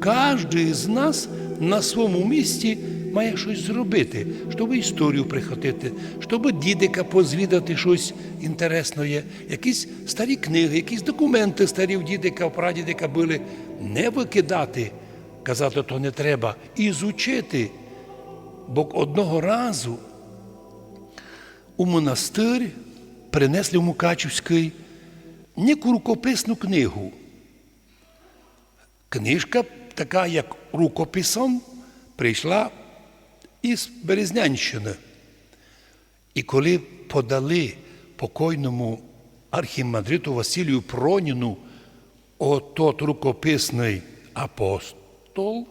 Кожен з нас на своєму місці має щось зробити, щоб історію прихотити, щоб дідика позвідати щось інтересне, якісь старі книги, якісь документи старі в дідика, в прадідика були. Не викидати, казати, то не треба, і зучити. Бо одного разу у монастир принесли в Мукачівський неку рукописну книгу. Книжка, така як рукописом, прийшла із Березнянщини. І коли подали покойному архімандриту Василію Проніну отот рукописний апостол,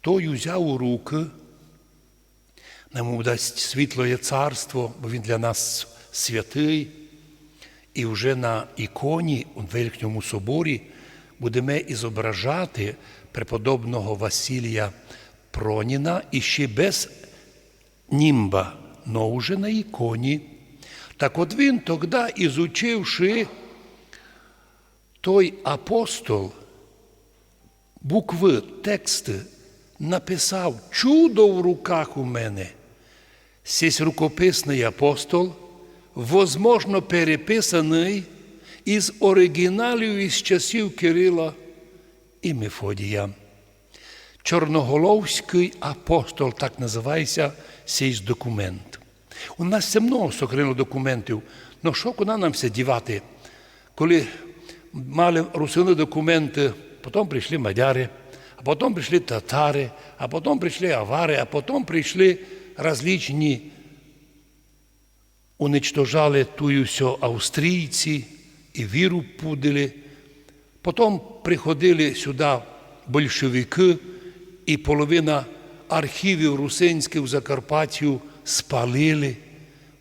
той узяв у руки, нам дасть світлоє царство, бо він для нас святий. І вже на іконі у Верхньому соборі будемо ізображати преподобного Василія Проніна і ще без німба, но вже на іконі. Так от він тоді, ізучивши той апостол, букви, тексти, написав чудо в руках у мене. Сесь рукописний апостол, возможно, переписаний із оригіналів із часів Кирила і Мефодія. Чорноголовський апостол, так називається цей документ. У нас це много сокрило документів. Ну що куди нам все дівати? Коли мали русини документи, потім прийшли мадяри, а потім прийшли татари, а потім прийшли авари, а потім прийшли различні, уничтожали тую все австрійці і віру пудили. Потім приходили сюди большевики, і половина архівів русинських в Закарпаттю спалили.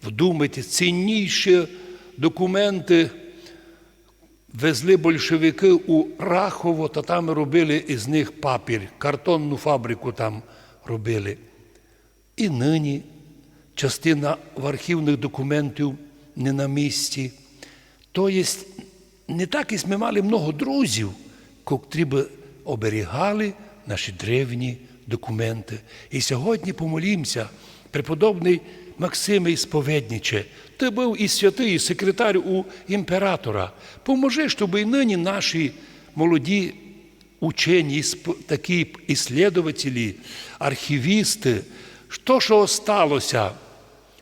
Вдумайте, цінніші документи везли большевики у Рахово, та там робили із них папір, картонну фабрику там робили. І нині частина в архівних документів не на місці. Тобто не так і ми мали много друзів, котрі би оберігали наші древні документи. І сьогодні помолімося, преподобний Максиме Споведніче, ти був і святий, і секретар у імператора. Поможи, щоб і нині наші молоді учені, такі іслідователі, архівісти, що що осталося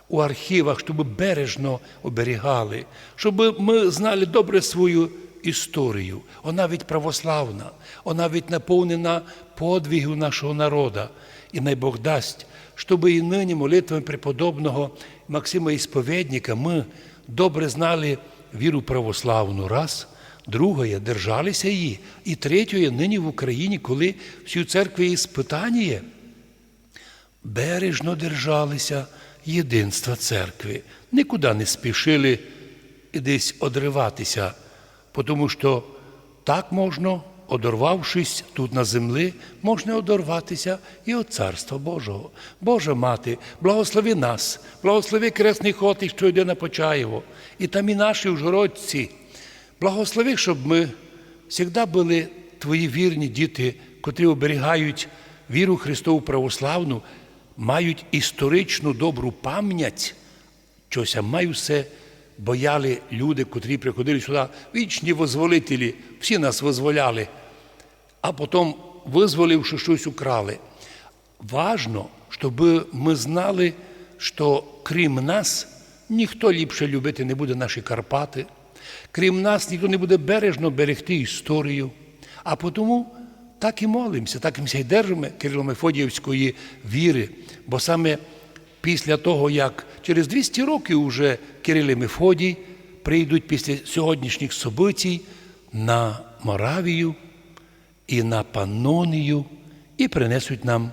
у архівах, щоб бережно оберігали, щоб ми знали добре свою історію. Вона навіть православна, вона навіть наповнена подвигів нашого народу. І най Бог дасть, щоб і нині молитвами преподобного Максима Ісповідника ми добре знали віру православну раз, друге, держалися її, і третє, нині в Україні, коли всю церкві є спитання, бережно держалися єдинства церкви, нікуди не спішили десь одриватися, тому що так можна, одорвавшись тут на землі, можна одорватися і від Царства Божого. Божа мати, благослови нас, благослови кресний ход, і що йде на Почаєво, і там і наші ужгородці. Благослови, щоб ми завжди були твої вірні діти, котрі оберігають віру Христову православну, мають історичну добру пам'ять, щось маю все бояли люди, котрі приходили сюди, вічні возволителі, всі нас визволяли, а потім, визволивши щось украли. Важно, щоб ми знали, що крім нас ніхто ліпше любити не буде наші Карпати, крім нас, ніхто не буде бережно берегти історію. А тому так і молимося, так і держимо Кирило-Мефодіївської віри, бо саме після того, як через 200 років уже Кирил і Мефодій прийдуть після сьогоднішніх событій на Моравію і на Панонію і принесуть нам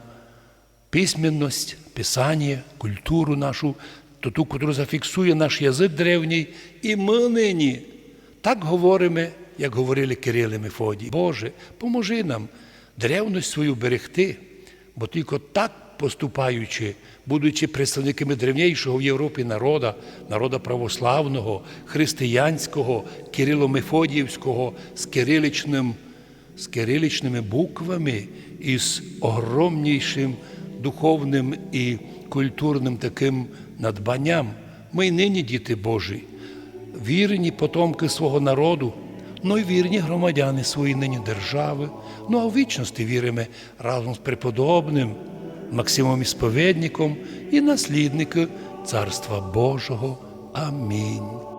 письменність, писання, культуру нашу, ту, яку зафіксує наш язик древній, і ми нині так говоримо, як говорили Кирил і Мефодій. Боже, поможи нам древність свою берегти, бо тільки так поступаючи, будучи представниками древнішого в Європі народа, народа православного, християнського, Кирило-Мефодіївського з кириличним з кирилічними буквами і з огромнішим духовним і культурним таким надбанням. Ми й нині діти Божі, вірні потомки свого народу, ну й вірні громадяни своєї нині держави. Ну а в вічності віримо разом з преподобним Максимом Ісповедником і наслідником Царства Божого. Амінь.